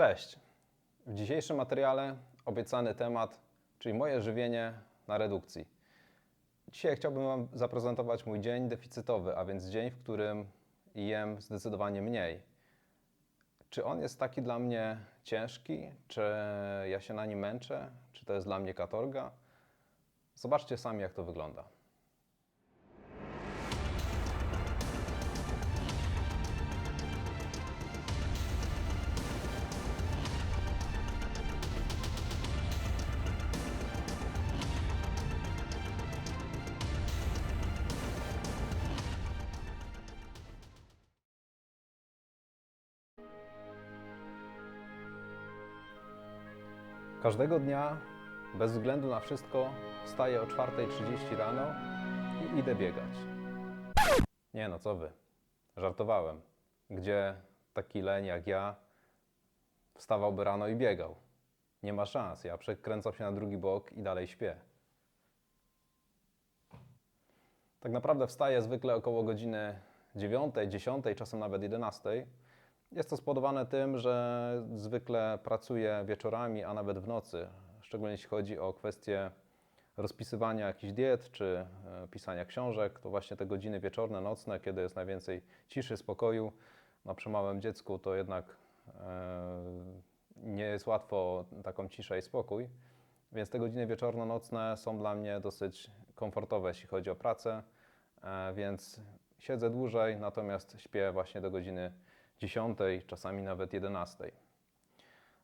Cześć! W dzisiejszym materiale obiecany temat, czyli moje żywienie na redukcji. Dzisiaj chciałbym Wam zaprezentować mój dzień deficytowy, a więc dzień, w którym jem zdecydowanie mniej. Czy on jest taki dla mnie ciężki? Czy ja się na nim męczę? Czy to jest dla mnie katorga? Zobaczcie sami, jak to wygląda. Każdego dnia, bez względu na wszystko, wstaję o 4.30 rano i idę biegać. Nie no, co wy? Żartowałem. Gdzie taki leń jak ja wstawałby rano i biegał? Nie ma szans. Ja przekręcam się na drugi bok i dalej śpię. Tak naprawdę wstaję zwykle około godziny 9, 10, czasem nawet 11. Jest to spowodowane tym, że zwykle pracuję wieczorami, a nawet w nocy, szczególnie jeśli chodzi o kwestie rozpisywania jakichś diet czy e, pisania książek. To właśnie te godziny wieczorne, nocne, kiedy jest najwięcej ciszy, spokoju. No, przy małym dziecku to jednak e, nie jest łatwo taką ciszę i spokój. Więc te godziny wieczorno-nocne są dla mnie dosyć komfortowe, jeśli chodzi o pracę, e, więc siedzę dłużej, natomiast śpię właśnie do godziny 10, czasami nawet 11.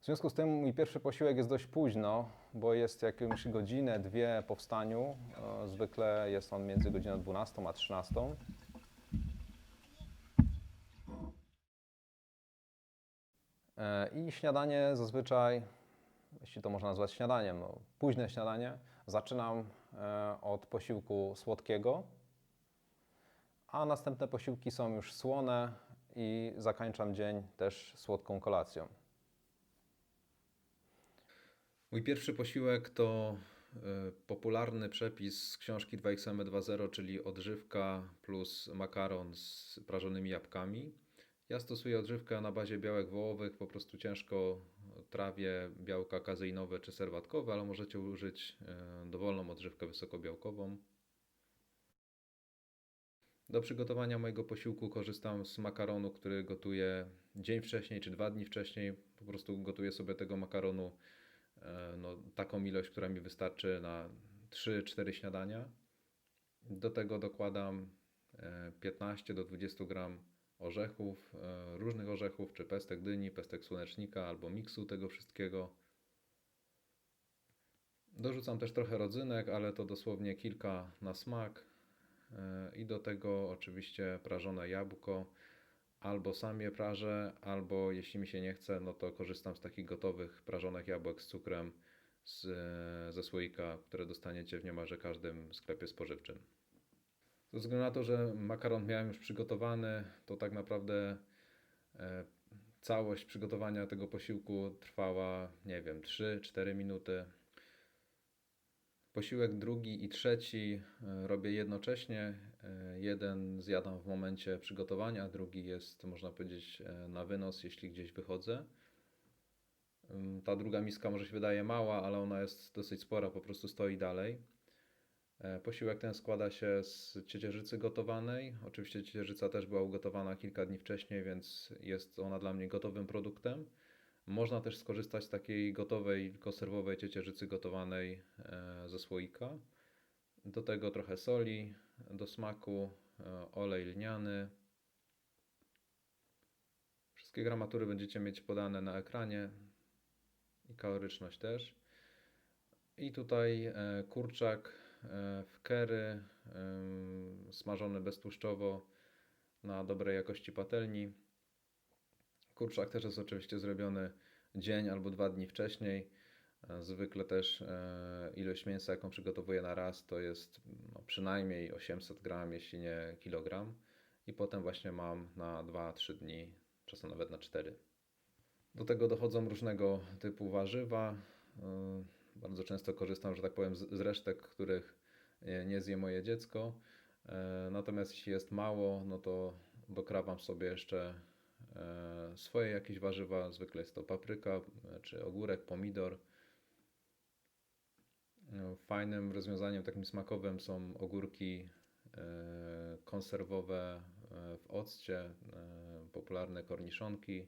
W związku z tym mój pierwszy posiłek jest dość późno, bo jest jakąś godzinę, dwie po wstaniu. E, Zwykle jest on między godziną 12 a 13. E, I śniadanie zazwyczaj, jeśli to można nazwać śniadaniem, no, późne śniadanie, zaczynam e, od posiłku słodkiego, a następne posiłki są już słone i zakończam dzień też słodką kolacją. Mój pierwszy posiłek to e, popularny przepis z książki 2XM2.0, czyli odżywka plus makaron z prażonymi jabłkami. Ja stosuję odżywkę na bazie białek wołowych, po prostu ciężko trawię białka kazeinowe czy serwatkowe, ale możecie użyć e, dowolną odżywkę wysokobiałkową. Do przygotowania mojego posiłku korzystam z makaronu, który gotuję dzień wcześniej czy dwa dni wcześniej. Po prostu gotuję sobie tego makaronu e, no, taką ilość, która mi wystarczy na 3-4 śniadania. Do tego dokładam e, 15 do 20 gram orzechów, e, różnych orzechów, czy pestek dyni, pestek słonecznika albo miksu tego wszystkiego. Dorzucam też trochę rodzynek, ale to dosłownie kilka na smak. I do tego oczywiście prażone jabłko. Albo sam je prażę, albo jeśli mi się nie chce, no to korzystam z takich gotowych prażonych jabłek z cukrem z, ze słoika, które dostaniecie w niemalże każdym sklepie spożywczym. Ze względu na to, że makaron miałem już przygotowany, to tak naprawdę e, całość przygotowania tego posiłku trwała, nie wiem, 3-4 minuty. Posiłek drugi i trzeci e, robię jednocześnie. E, Jeden zjadam w momencie przygotowania, drugi jest, można powiedzieć, e, na wynos, jeśli gdzieś wychodzę. Ym, Ta druga miska może się wydaje mała, ale ona jest dosyć spora, po prostu stoi dalej. Posiłek ten składa się z ciecierzycy gotowanej. Oczywiście ciecierzyca też była ugotowana kilka dni wcześniej, więc jest ona dla mnie gotowym produktem. Można też skorzystać z takiej gotowej, konserwowej ciecierzycy gotowanej e, ze słoika. Do tego trochę soli do smaku, e, olej lniany. Wszystkie gramatury będziecie mieć podane na ekranie i kaloryczność też. I tutaj e, kurczak w em, smażony beztłuszczowo na dobrej jakości patelni. Kurczak też jest oczywiście zrobiony dzień albo dwa dni wcześniej. E, Zwykle też e, ilość mięsa, jaką przygotowuję na raz, to jest no, przynajmniej 800 gram, jeśli nie kilogram. I potem właśnie mam na 2-3 dni, czasem nawet na 4. Do tego dochodzą różnego typu warzywa. E, Bardzo często korzystam, że tak powiem, z resztek, których nie zje moje dziecko. Natomiast jeśli jest mało, no to dokrawam sobie jeszcze swoje jakieś warzywa, zwykle jest to papryka, e, czy ogórek, pomidor. E, Fajnym rozwiązaniem takim smakowym są ogórki e, konserwowe e, w occie, e, popularne korniszonki.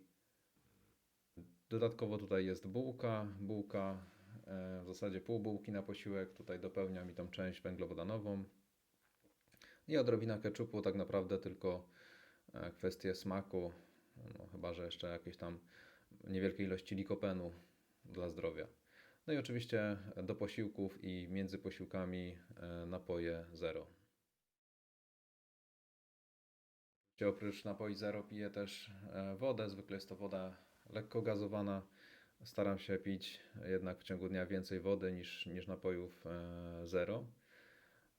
Dodatkowo tutaj jest bułka, bułka e, w zasadzie pół bułki na posiłek, tutaj dopełnia mi tą część węglowodanową. I odrobina keczupu, tak naprawdę tylko e, kwestie smaku, no, chyba że jeszcze jakieś tam niewielkie ilości likopenu dla zdrowia. No i oczywiście do posiłków i między posiłkami e, napoje zero. Oprócz napoi zero piję też e, wodę, zwykle jest to woda lekko gazowana. Staram się pić jednak w ciągu dnia więcej wody niż, niż napojów e, zero.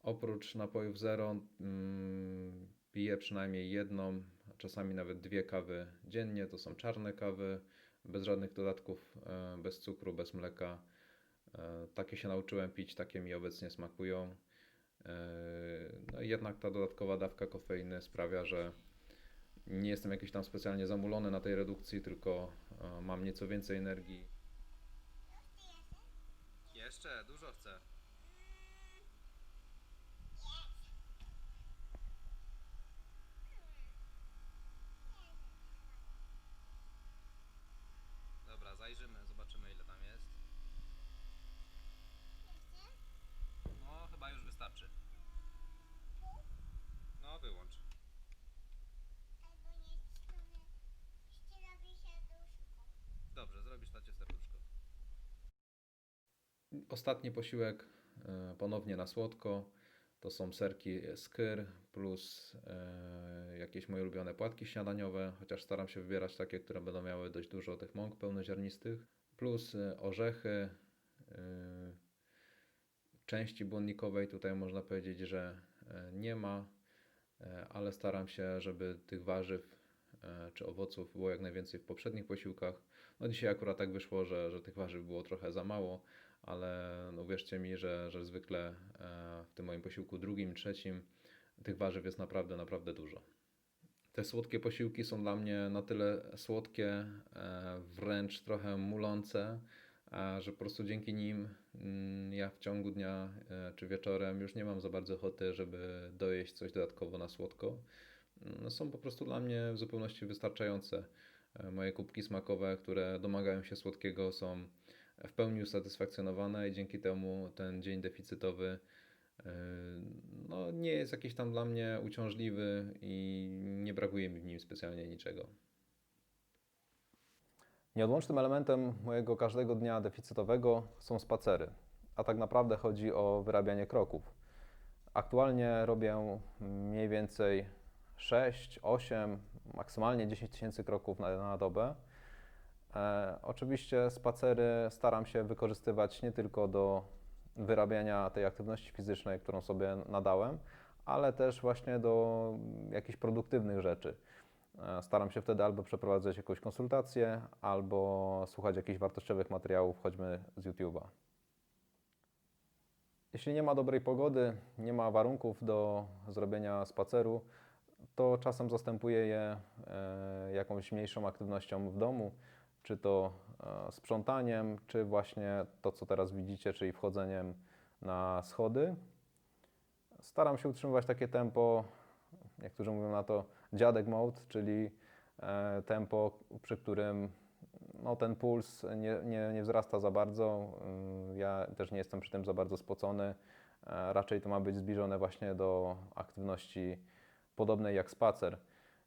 Oprócz napojów zero mm, piję przynajmniej jedną, czasami nawet dwie kawy dziennie. To są czarne kawy, bez żadnych dodatków, e, bez cukru, bez mleka. E, Takie się nauczyłem pić, takie mi obecnie smakują. E, No i jednak ta dodatkowa dawka kofeiny sprawia, że nie jestem jakiś tam specjalnie zamulony na tej redukcji, tylko mam nieco więcej energii. Jeszcze, dużo chcę. Dobra, zajrzymy, zobaczymy ile tam jest. No, chyba już wystarczy. No, wyłącz. Dobrze, zrobisz tacie serduszko. Ostatni posiłek e, ponownie na słodko. To są serki skyr plus e, jakieś moje ulubione płatki śniadaniowe, chociaż staram się wybierać takie, które będą miały dość dużo tych mąk pełnoziarnistych. Plus e, orzechy. Części błonnikowej tutaj można powiedzieć, że nie ma, ale staram się, żeby tych warzyw czy owoców było jak najwięcej w poprzednich posiłkach. No dzisiaj akurat tak wyszło, że, że tych warzyw było trochę za mało, ale no wierzcie mi, że, że zwykle e, w tym moim posiłku drugim, trzecim tych warzyw jest naprawdę, naprawdę dużo. Te słodkie posiłki są dla mnie na tyle słodkie, e, wręcz trochę mulące, że po prostu dzięki nim mm, ja w ciągu dnia e, czy wieczorem już nie mam za bardzo ochoty, żeby dojeść coś dodatkowo na słodko. No, są po prostu dla mnie w zupełności wystarczające. Moje kubki smakowe, które domagają się słodkiego, są w pełni usatysfakcjonowane i dzięki temu ten dzień deficytowy e, no, nie jest jakiś tam dla mnie uciążliwy i nie brakuje mi w nim specjalnie niczego. Nieodłącznym elementem mojego każdego dnia deficytowego są spacery, a tak naprawdę chodzi o wyrabianie kroków. Aktualnie robię mniej więcej 6, 8, maksymalnie 10 tysięcy kroków na, na dobę. E, oczywiście spacery staram się wykorzystywać nie tylko do wyrabiania tej aktywności fizycznej, którą sobie nadałem, ale też właśnie do jakichś produktywnych rzeczy. E, Staram się wtedy albo przeprowadzać jakąś konsultację, albo słuchać jakichś wartościowych materiałów, choćby z YouTube'a. Jeśli nie ma dobrej pogody, nie ma warunków do zrobienia spaceru, to czasem zastępuję je e, jakąś mniejszą aktywnością w domu, czy to e, sprzątaniem, czy właśnie to, co teraz widzicie, czyli wchodzeniem na schody. Staram się utrzymywać takie tempo, niektórzy mówią na to dziadek mode, czyli e, tempo, przy którym no, ten puls nie, nie, nie wzrasta za bardzo. Ym, Ja też nie jestem przy tym za bardzo spocony. E, Raczej to ma być zbliżone właśnie do aktywności podobnej jak spacer,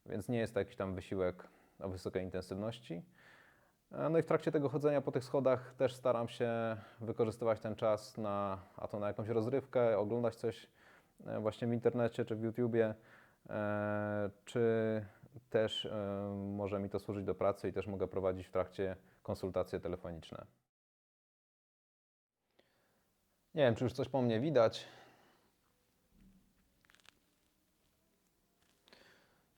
więc nie jest to jakiś tam wysiłek o wysokiej intensywności. E, No i w trakcie tego chodzenia po tych schodach też staram się wykorzystywać ten czas na, a to na jakąś rozrywkę, oglądać coś e, właśnie w internecie czy w YouTubie, e, czy też może mi to służyć do pracy i też mogę prowadzić w trakcie konsultacje telefoniczne. Nie wiem, czy już coś po mnie widać,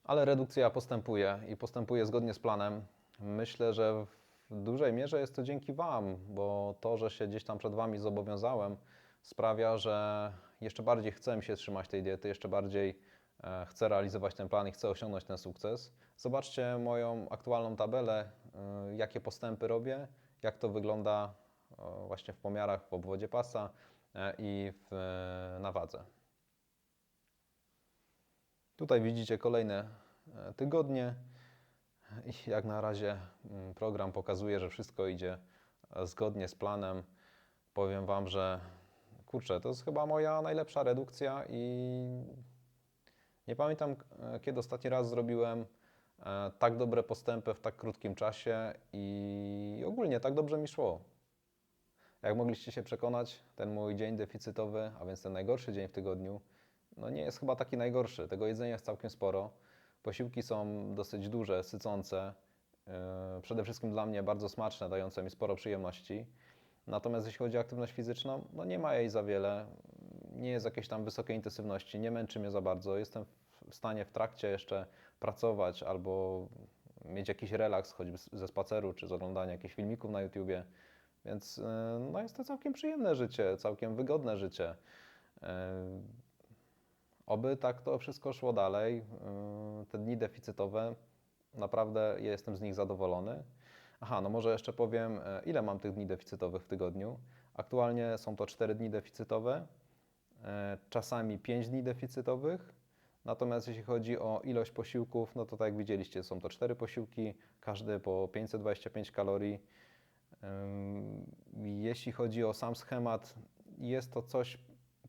ale redukcja postępuje i postępuje zgodnie z planem. Myślę, że w dużej mierze jest to dzięki Wam, bo to, że się gdzieś tam przed Wami zobowiązałem, sprawia, że jeszcze bardziej chcę się trzymać tej diety, jeszcze bardziej e, chcę realizować ten plan i chcę osiągnąć ten sukces. Zobaczcie moją aktualną tabelę, e, jakie postępy robię, jak to wygląda e, właśnie w pomiarach w obwodzie pasa i w, na wadze. Tutaj widzicie kolejne tygodnie. Jak na razie mm, program pokazuje, że wszystko idzie e, zgodnie z planem. Powiem Wam, że kurczę, to jest chyba moja najlepsza redukcja i nie pamiętam, e, kiedy ostatni raz zrobiłem e, tak dobre postępy w tak krótkim czasie i ogólnie tak dobrze mi szło. Jak mogliście się przekonać, ten mój dzień deficytowy, a więc ten najgorszy dzień w tygodniu, no nie jest chyba taki najgorszy. Tego jedzenia jest całkiem sporo. Posiłki są dosyć duże, sycące. Yy, Przede wszystkim dla mnie bardzo smaczne, dające mi sporo przyjemności. Natomiast jeśli chodzi o aktywność fizyczną, no nie ma jej za wiele. Nie jest jakiejś tam wysokiej intensywności, nie męczy mnie za bardzo. Jestem w stanie w trakcie jeszcze pracować albo mieć jakiś relaks, choćby ze spaceru czy z oglądania jakichś filmików na YouTubie. Więc yy, no jest to całkiem przyjemne życie, całkiem wygodne życie. Oby tak to wszystko szło dalej. Yy, Te dni deficytowe, naprawdę jestem z nich zadowolony. Aha, no może jeszcze powiem, e, ile mam tych dni deficytowych w tygodniu. Aktualnie są to 4 dni deficytowe, e, czasami 5 dni deficytowych. Natomiast jeśli chodzi o ilość posiłków, no to tak jak widzieliście, są to 4 posiłki, każdy po 525 kalorii. Jeśli chodzi o sam schemat, jest to coś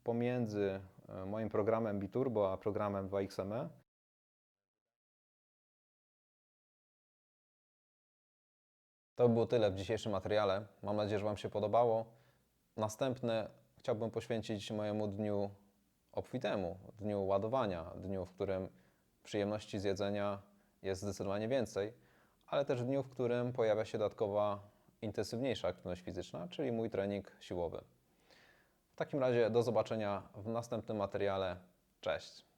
pomiędzy moim programem Biturbo a programem 2XME. To by było tyle w dzisiejszym materiale. Mam nadzieję, że Wam się podobało. Następne chciałbym poświęcić mojemu dniu obfitemu, dniu ładowania, dniu, w którym przyjemności z jedzenia jest zdecydowanie więcej, ale też dniu, w którym pojawia się dodatkowa intensywniejsza aktywność fizyczna, czyli mój trening siłowy. W takim razie do zobaczenia w następnym materiale. Cześć!